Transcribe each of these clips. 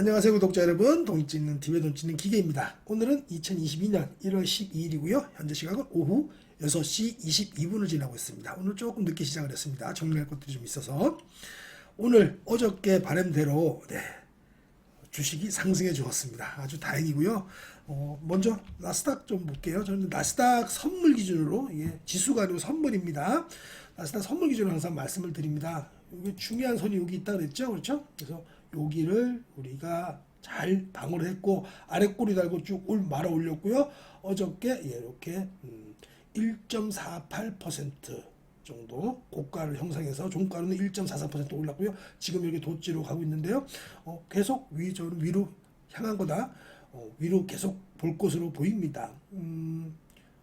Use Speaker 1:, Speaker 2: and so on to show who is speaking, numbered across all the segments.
Speaker 1: 안녕하세요 구독자 여러분. 돈 찍는 TV의 돈 찍는 기계입니다. 오늘은 2022년 1월 12일이고요. 현재 시각은 오후 6시 22분을 지나고 있습니다. 오늘 조금 늦게 시작을 했습니다. 정리할 것들이 좀 있어서. 오늘 어저께 바람대로 네, 주식이 상승해 주었습니다. 아주 다행이고요. 어, 먼저 나스닥 좀 볼게요. 저는 나스닥 선물 기준으로 이게 지수가 아니고 선물입니다. 나스닥 선물 기준으로 항상 말씀을 드립니다. 중요한 선이 여기 있다 그랬죠? 그렇죠? 그래서 여기를 우리가 잘 방어를 했고 아래 꼬리 달고 쭉 올 말아 올렸고요. 어저께 예, 이렇게 음, 1.48% 정도 고가를 형성해서 종가로는 1.43% 올랐고요. 지금 여기 도지로 가고 있는데요. 어, 계속 위 저는 위로 향한 거다. 어, 위로 계속 볼 것으로 보입니다. 음,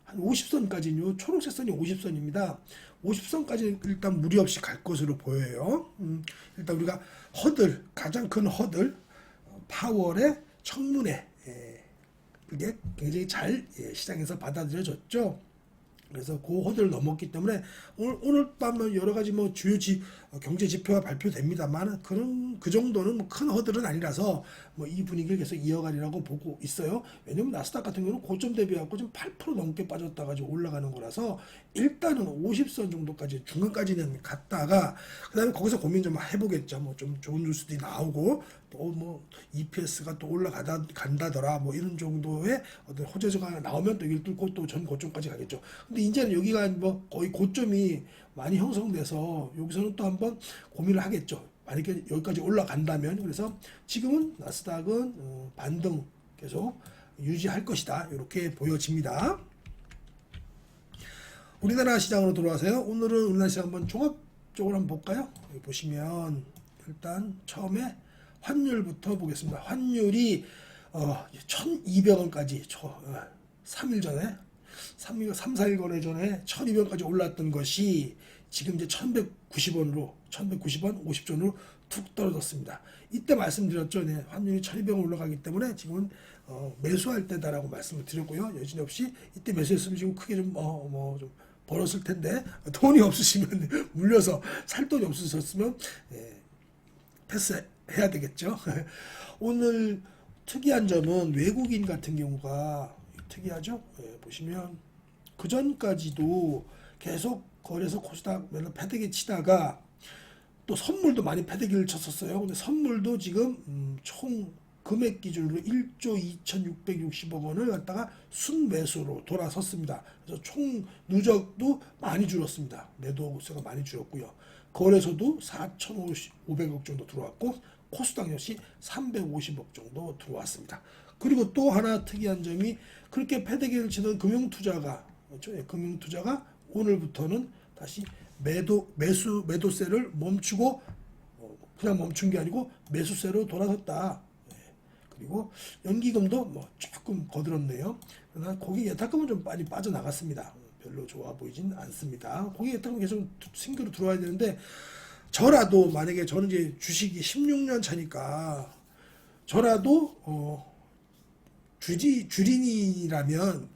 Speaker 1: 한 50선까지는요. 초록색 선이 50선입니다. 50선까지 일단 무리 없이 갈 것으로 보여요. 음, 일단 우리가 허들 가장 큰 허들 어, 파월의 청문회 예, 그게 굉장히 잘 예, 시장에서 받아들여졌죠. 그래서 그 허들을 넘었기 때문에 오늘 오늘 밤은 여러 가지 뭐 주요 지, 어, 경제 지표가 발표됩니다만 그런 그 정도는 뭐 큰 허들은 아니라서 뭐 이 분위기를 계속 이어가리라고 보고 있어요. 왜냐면 나스닥 같은 경우는 고점 대비하고 좀8% 넘게 빠졌다가 지금 올라가는 거라서 일단은 50선 정도까지 중간까지는 갔다가 그다음에 거기서 고민 좀 해보겠죠. 뭐 좀 좋은 뉴스들이 나오고 또 뭐 EPS가 또 올라가다 간다더라 뭐 이런 정도의 어떤 호재가 나오면 또 이걸 뚫고 또 전 고점까지 가겠죠. 근데 이제는 여기가 뭐 거의 고점이 많이 형성돼서 여기서는 또 한번 고민을 하겠죠. 만약에 여기까지 올라간다면 그래서 지금은 나스닥은 어, 반등 계속 유지할 것이다 이렇게 보여집니다. 우리나라 시장으로 들어와서요. 오늘은 우리나라 시장 한번 종합적으로 한번 볼까요? 여기 보시면 일단 처음에 환율부터 보겠습니다. 환율이 어, 1,200원까지 저, 어, 3일 전에 3일, 3, 4일 거래 전에 1,200원까지 올랐던 것이 지금 이제 1,190원으로 1,190원 50전으로 툭 떨어졌습니다. 이때 말씀드렸죠. 네, 환율이 1,200원 올라가기 때문에 지금은 어, 매수할 때다라고 말씀을 드렸고요. 여진 없이 이때 매수했으면 지금 크게 좀 어, 뭐좀 벌었을 텐데 돈이 없으시면 물려서 살 돈이 없으셨으면 예, 패스해야 되겠죠. 오늘 특이한 점은 외국인 같은 경우가 특이하죠. 예, 보시면 그 전까지도 계속 거래소 코스닥 맨날 패대기 치다가 또 선물도 많이 패대기를 쳤었어요. 근데 선물도 지금 음, 총 금액 기준으로 1조 2,660억 원을 갖다가 순매수로 돌아섰습니다. 그래서 총 누적도 많이 줄었습니다. 매도세가 많이 줄었고요. 거래소도 4,500억 정도 들어왔고 코스닥 역시 350억 정도 들어왔습니다. 그리고 또 하나 특이한 점이 그렇게 패대기를 치는 금융투자가 그렇죠? 예, 금융투자가 오늘부터는 다시 매도 매수 매도세를 멈추고 어, 그냥 멈춘 게 아니고 매수세로 돌아섰다. 예. 그리고 연기금도 뭐 조금 거들었네요. 그러나 고객 예탁금은 좀 많이 빠져나갔습니다. 별로 좋아 보이진 않습니다. 고객 예탁금 계속 신규로 들어와야 되는데 저라도 만약에 저는 이제 주식이 16년 차니까 저라도 어 주지 주린이라면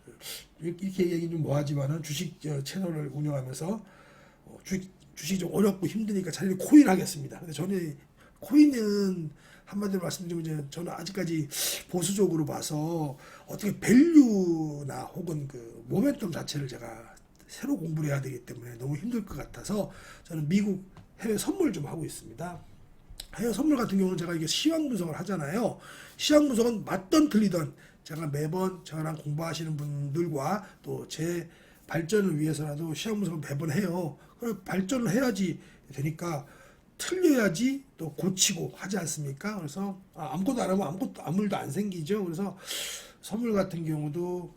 Speaker 1: 이렇게 얘기 좀 뭐하지만은 주식 저 채널을 운영하면서 어, 주, 주식이 좀 어렵고 힘드니까 차라리 코인 하겠습니다. 근데 저는 코인은 한마디로 말씀드리면 이제 저는 아직까지 보수적으로 봐서 어떻게 밸류나 혹은 그 모멘텀 자체를 제가 새로 공부를 해야 되기 때문에 너무 힘들 것 같아서 저는 미국 해외 선물 좀 하고 있습니다. 해외 선물 같은 경우는 제가 이게 시황 분석을 하잖아요. 시황 분석은 맞던 틀리던 제가 매번 저랑 공부하시는 분들과 또 제 발전을 위해서라도 시황 분석을 매번 해요. 그리고 발전을 해야지 되니까 틀려야지 또 고치고 하지 않습니까? 그래서 아, 아무것도 안 하면 아무것도 아무 일도 안 생기죠. 그래서 선물 같은 경우도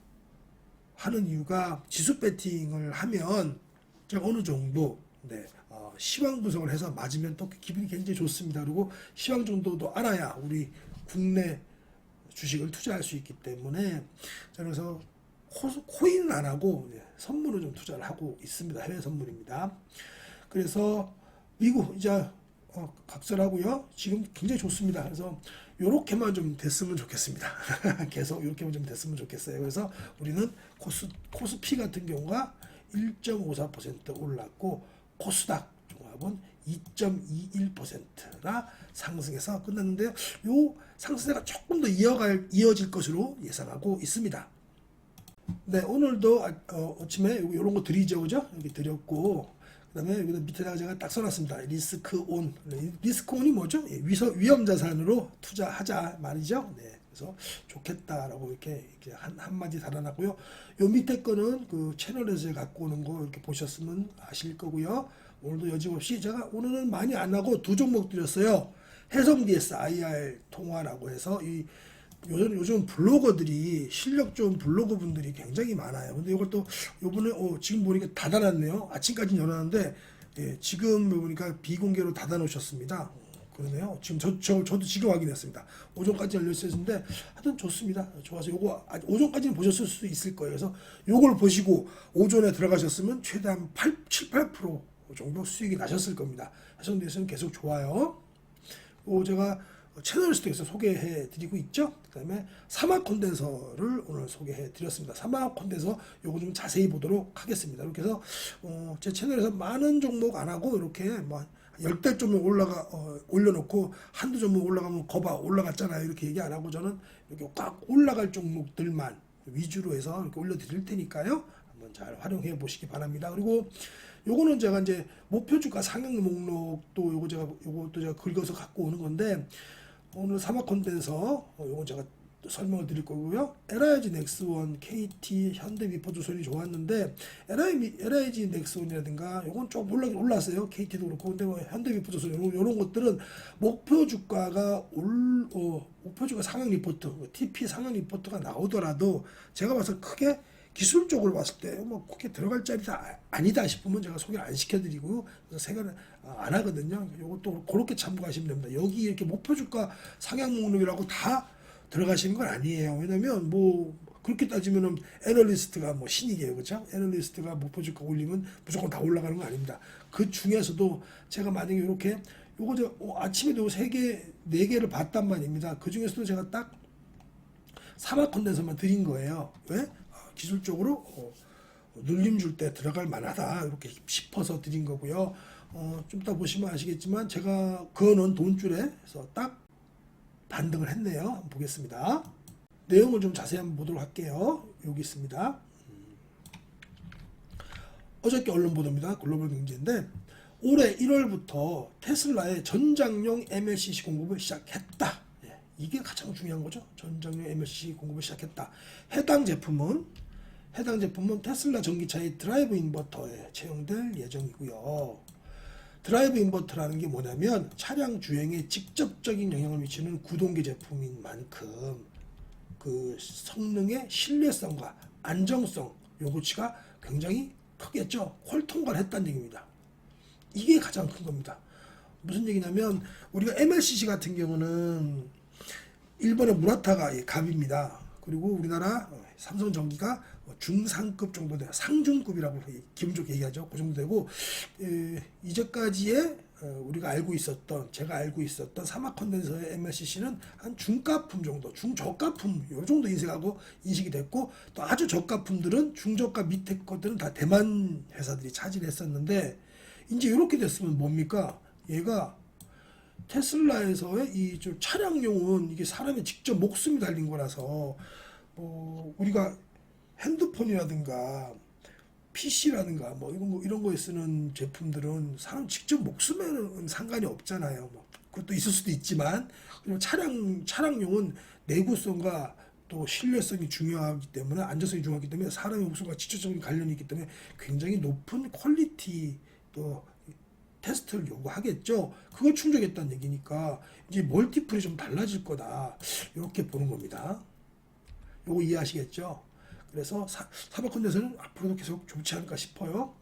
Speaker 1: 하는 이유가 지수 배팅을 하면 제가 어느 정도 네, 어, 시황 분석을 해서 맞으면 또 기분이 굉장히 좋습니다. 그리고 시황 정도도 알아야 우리 국내 주식을 투자할 수 있기 때문에 그래서 코, 인은 안 하고 네, 선물을 좀 투자를 하고 있습니다. 해외 선물입니다. 그래서 미국 이제 어, 각설하고요. 지금 굉장히 좋습니다. 그래서 요렇게만 좀 됐으면 좋겠습니다. 계속 이렇게만 좀 됐으면 좋겠어요. 그래서 우리는 코스 코스피 같은 경우가 1.54% 올랐고 코스닥 종합은 2.21%나 상승해서 끝났는데요. 요 상승세가 조금 더 이어갈 이어질 것으로 예상하고 있습니다. 네, 오늘도 아, 어, 아침에 이런 거 드리죠, 그죠? 여기 드렸고, 그다음에 여기다 밑에다가 제가 딱 써놨습니다. 리스크 온. 리스크 온이 뭐죠? 예, 위서, 위험 자산으로 투자하자 말이죠. 네, 그래서 좋겠다라고 이렇게, 이렇게 한 한마디 달아놨고요. 요 밑에 거는 그 채널에서 갖고 오는 거 이렇게 보셨으면 아실 거고요. 오늘도 여지없이 제가 오늘은 많이 안 하고 두 종목 드렸어요. 해성 DS IR 통화라고 해서 이 요즘 요즘 블로거들이 실력 좋은 블로거 분들이 굉장히 많아요. 근데 이걸 또 요번에 어, 지금 보니까 닫아놨네요. 아침까지 열어놨는데 예, 지금 보니까 비공개로 닫아놓으셨습니다. 어, 그러네요. 지금 저, 저 저도 지금 확인했습니다. 오전까지 열려 있었는데 하여튼 좋습니다. 좋아서 요거 아, 오전까지는 보셨을 수도 있을 거예요. 그래서 요걸 보시고 오전에 들어가셨으면 최대한 8, 7, 8% 정도 수익이 나셨을 겁니다. 해성대에서는 계속 좋아요. 요 제가 채널 스톡에서 소개해 드리고 있죠. 그 다음에 사막 콘덴서를 오늘 소개해 드렸습니다. 사막 콘덴서 요거 좀 자세히 보도록 하겠습니다. 이렇게 해서 어, 제 채널에서 많은 종목 안 하고 이렇게 뭐 열대 종목 올라가 어, 올려놓고 한두 종목 올라가면 거봐 올라갔잖아요. 이렇게 얘기 안 하고 저는 이렇게 꽉 올라갈 종목들만 위주로 해서 이렇게 올려드릴 테니까요. 한번 잘 활용해 보시기 바랍니다. 그리고 요거는 제가 이제 목표 주가 상향 목록도 요거 제가 요것도 제가 긁어서 갖고 오는 건데 오늘 사막 콘덴서 어, 요거 제가 또 설명을 드릴 거고요. LIG 넥스원, KT, 현대 미포조선이 좋았는데 LIG, 넥스원이라든가 요건 좀 올라 올랐어요. KT도 그렇고 근데 뭐 현대 미포조선 요런, 요런 것들은 목표 주가가 올 어, 목표 주가 상향 리포트, TP 상향 리포트가 나오더라도 제가 봐서 크게 기술적으로 봤을 때뭐 그렇게 들어갈 자리가 아- 아니다 싶으면 제가 소개를 안 시켜드리고 그래서 생각을 아, 안 하거든요. 이것도 그렇게 참고하시면 됩니다. 여기 이렇게 목표 주가 상향 목록이라고 다 들어가시는 건 아니에요. 왜냐면 뭐 그렇게 따지면은 애널리스트가 뭐 신이게요, 그렇죠? 애널리스트가 목표 주가 올리면 무조건 다 올라가는 건 아닙니다. 그 중에서도 제가 만약에 이렇게 요거 저 어, 아침에도 세 개, 네 개를 봤단 말입니다. 그 중에서도 제가 딱 사막 컨덴서만 드린 거예요. 왜? 아, 기술적으로 어, 눌림 줄 때 들어갈 만하다 이렇게 싶어서 드린 거고요. 어, 좀 이따 보시면 아시겠지만 제가 그거는 돈줄에서 딱 반등을 했네요. 한번 보겠습니다. 내용을 좀 자세히 한번 보도록 할게요. 여기 있습니다. 음. 어저께 언론 보도입니다. 글로벌 경제인데 올해 1월부터 테슬라의 전장용 MLCC 공급을 시작했다. 예, 이게 가장 중요한 거죠. 전장용 MLCC 공급을 시작했다. 해당 제품은 해당 제품은 테슬라 전기차의 드라이브 인버터에 채용될 예정이고요. 드라이브 인버터라는 게 뭐냐면 차량 주행에 직접적인 영향을 미치는 구동계 제품인 만큼 그 성능의 신뢰성과 안정성 요구치가 굉장히 크겠죠. 콜 통과를 했다는 얘기입니다. 이게 가장 큰 겁니다. 무슨 얘기냐면 우리가 MLCC 같은 경우는 일본의 무라타가 예, 갑입니다. 그리고 우리나라 어, 삼성전기가 어, 중상급 정도 돼요. 상중급이라고 기분 좋게 얘기하죠. 그 정도 되고 에, 이제까지의 어, 우리가 알고 있었던 제가 알고 있었던 사막 컨덴서의 MLCC는 한 중가품 정도, 중저가품 요 정도 인식하고 인식이 됐고 또 아주 저가품들은 중저가 밑에 것들은 다 대만 회사들이 차지했었는데 이제 이렇게 됐으면 뭡니까? 얘가 테슬라에서의 이 좀 차량용은 이게 사람의 직접 목숨이 달린 거라서 뭐 우리가 핸드폰이라든가 PC라든가 뭐 이런 거 이런 거에 쓰는 제품들은 사람 직접 목숨에는 상관이 없잖아요. 뭐 그것도 있을 수도 있지만 그리고 차량 차량용은 내구성과 또 신뢰성이 중요하기 때문에 안전성이 중요하기 때문에 사람의 목숨과 직접적인 관련이 있기 때문에 굉장히 높은 퀄리티 또 테스트를 요구하겠죠. 그걸 충족했다는 얘기니까 이제 멀티플이 좀 달라질 거다. 이렇게 보는 겁니다. 요거 이해하시겠죠? 그래서 사, 사박컨대서는 앞으로도 계속 좋지 않을까 싶어요.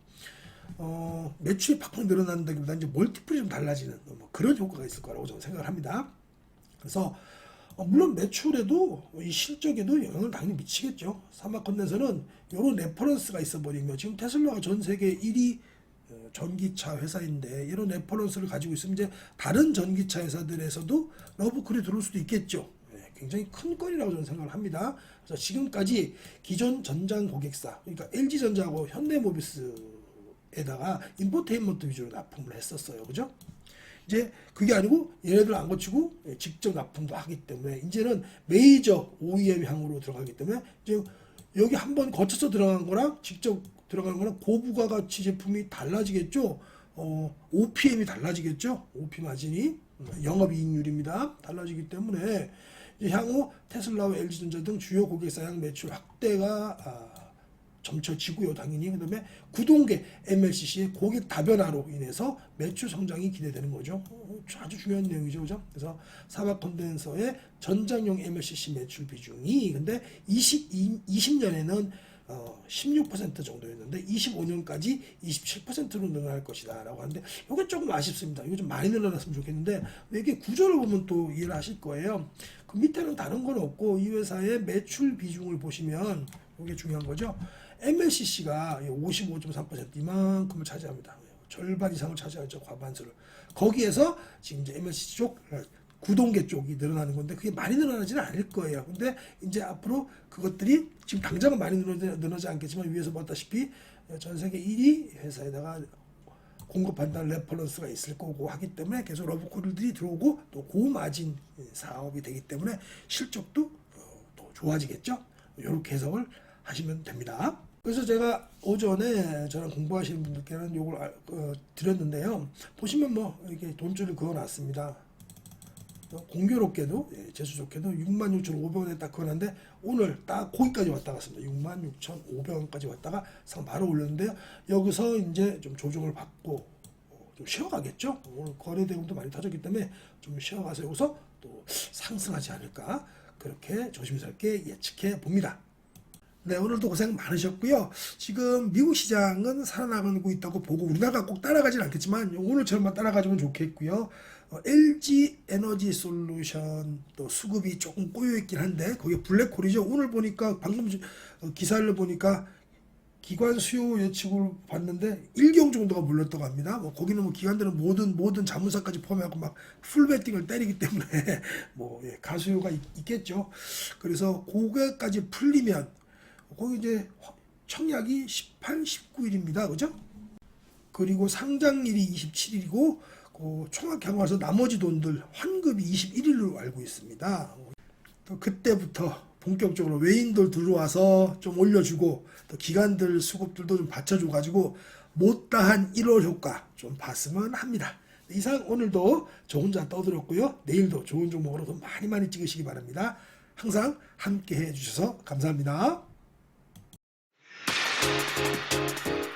Speaker 1: 어, 매출이 팍팍 늘어난다기보다 이제 멀티플이 좀 달라지는 뭐 그런 효과가 있을 거라고 저는 생각을 합니다. 그래서 어, 물론 매출에도 이 실적에도 영향을 당연히 미치겠죠. 사막 컨덴서는 이런 레퍼런스가 있어 버리면 지금 테슬라가 전 세계 1위 어, 전기차 회사인데 이런 레퍼런스를 가지고 있으면 이제 다른 전기차 회사들에서도 러브콜이 들어올 수도 있겠죠. 예, 굉장히 큰 건이라고 저는 생각을 합니다. 그래서 지금까지 기존 전장 고객사, 그러니까 LG전자하고 현대모비스 에다가 인포테인먼트 위주로 납품을 했었어요. 그죠? 이제 그게 아니고 얘네들 안 거치고 예, 직접 납품도 하기 때문에 이제는 메이저 OEM 향으로 들어가기 때문에 이제 여기 한번 거쳐서 들어간 거랑 직접 들어간 거랑 고부가 가치 제품이 달라지겠죠. 어, OPM이 달라지겠죠. OP 마진이 영업이익률입니다. 달라지기 때문에 향후 테슬라와 LG전자 등 주요 고객사양 매출 확대가 아, 점쳐지고요, 당연히. 그다음에 구동계 MLCC의 고객 다변화로 인해서 매출 성장이 기대되는 거죠. 어, 아주 중요한 내용이죠, 그죠? 그래서 사막 컨덴서의 전장용 MLCC 매출 비중이 근데 20, 20년에는 어, 16% 정도였는데 25년까지 27%로 늘어날 것이다 라고 하는데 이게 조금 아쉽습니다. 이거 좀 많이 늘어났으면 좋겠는데 이게 구조를 보면 또 이해를 하실 거예요. 그 밑에는 다른 건 없고 이 회사의 매출 비중을 보시면 이게 중요한 거죠. MLCC가 55.3% 이만큼을 차지합니다. 절반 이상을 차지하죠 과반수를. 거기에서 지금 이제 MLCC 쪽 구동계 쪽이 늘어나는 건데 그게 많이 늘어나지는 않을 거예요. 근데 이제 앞으로 그것들이 지금 당장은 많이 늘어나지, 않겠지만 위에서 봤다시피 전 세계 1위 회사에다가 공급한다는 레퍼런스가 있을 거고 하기 때문에 계속 러브콜들이 들어오고 또 고마진 사업이 되기 때문에 실적도 어, 또 좋아지겠죠. 이렇게 해석을 하시면 됩니다. 그래서 제가 오전에 저랑 공부하시는 분들께는 요걸 알- 어, 드렸는데요. 보시면 뭐 이렇게 돈줄을 그어놨습니다. 어, 공교롭게도 예, 재수 좋게도 66,500원에 딱 그어놨는데 오늘 딱 거기까지 왔다 갔습니다. 66,500원까지 왔다가 상 바로 올렸는데요. 여기서 이제 좀 조정을 받고 어, 좀 쉬어가겠죠. 오늘 거래 대금도 많이 터졌기 때문에 좀 쉬어가서 여기서 또 상승하지 않을까 그렇게 조심스럽게 예측해 봅니다. 네, 오늘도 고생 많으셨고요. 지금 미국 시장은 살아나가고 있다고 보고 우리나라가 꼭 따라가진 않겠지만 오늘처럼만 따라가주면 좋겠고요. 어, LG 에너지 솔루션 또 수급이 조금 꼬여 있긴 한데 거기 블랙홀이죠. 오늘 보니까 방금 지- 어, 기사를 보니까 기관 수요 예측을 봤는데 일경 정도가 몰렸다고 합니다. 뭐 거기는 뭐 기관들은 모든 모든 자문사까지 포함하고 막 풀베팅을 때리기 때문에 뭐 예, 가수요가 있, 있겠죠. 그래서 고개까지 풀리면 거기 이제 화- 청약이 18, 19일입니다. 그죠? 그리고 상장일이 27일이고 그 총합 향와서 나머지 돈들 환급이 21일로 알고 있습니다. 또 그때부터 본격적으로 외인들 들어와서 좀 올려주고 또 기관들 수급들도 좀 받쳐줘 가지고 못다한 1월 효과 좀 봤으면 합니다. 이상 오늘도 저 혼자 떠들었고요. 내일도 좋은 종목으로 더 많이 많이 찍으시기 바랍니다. 항상 함께 해주셔서 감사합니다. えっ?